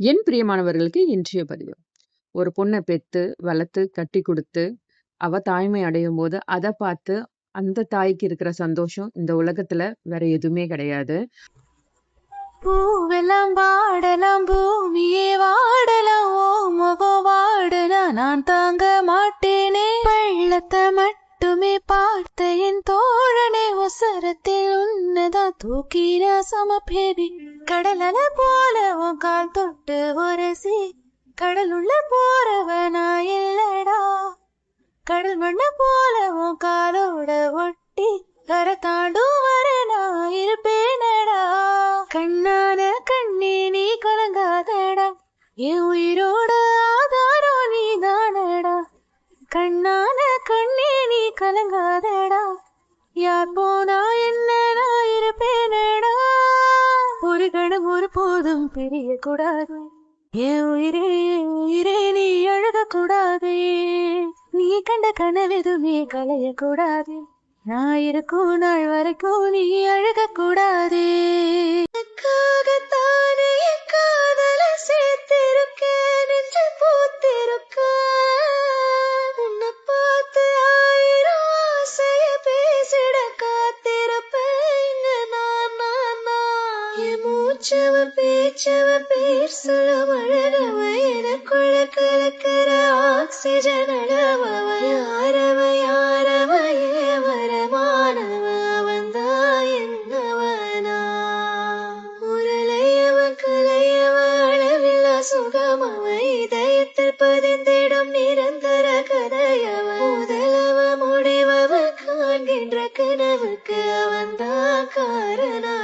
என் பிரியமானவர்களுக்கு இன்றைய பதிவு. ஒரு பொண்ண பெத்து, வளர்த்து, கட்டி கொடுத்து அவ தாய்மை அடையும் போது அதை பார்த்து அந்த தாய்க்கு இருக்கிற சந்தோஷம் இந்த உலகத்துல வேற எதுவுமே கிடையாது. பூவெல்லாம் வாடலாம் பூமியே வாடலாம் ஓ முகம் வாடனா நான் தாங்க மாட்டேனே பள்ளத்தை மட்டுமே பார்த்த என் தோழனே ஒசரத்தில் உன்னதான் தூக்கின சமப்பேனே கடலல போல உன் கால் தொட்டு உரசி கடலுள்ள போறவனா இல்லடா. கடல் மண்ண போல உன் காலோட ஒட்டி. கரை தாண்டும் வர நான் இருப்பேனடா. கண்ணான கண்ணே நீ கலங்காதடா என் உயிரோட ஆதாரம் நீ தானடா. கண்ணான கண்ணே நீ கலங்காதடா. யார் போனா போதும் பிரிய கூடாது என் உயிரே உயிரே நீ அழுக கூடாது நீ கண்ட கனவெதுமே கலைய கூடாது நான் இருக்கும் நாள் வரைக்கும் நீ அழுக என் மூச்சவ பேச்சவ பேர் சொல்ல மழகவ எனக்குள்ள கலக்கிற ஆக்சிஜன் அளவவ யாரவ யாரவ ஏவரமானவ வந்தா என்னவனா உரலையவ கலையவ அளவில்லா சுகமவ இதயத்தில் பதிந்திடும் நிரந்தர கதையவ முதலவ முடிவவ காண்கின்ற கனவுக்கு அவன்தான் காரணமா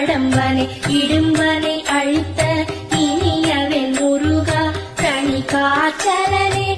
கடம்பனை இடும்பனை அழித்த இனியவன் முருகா தனி காச்சலனே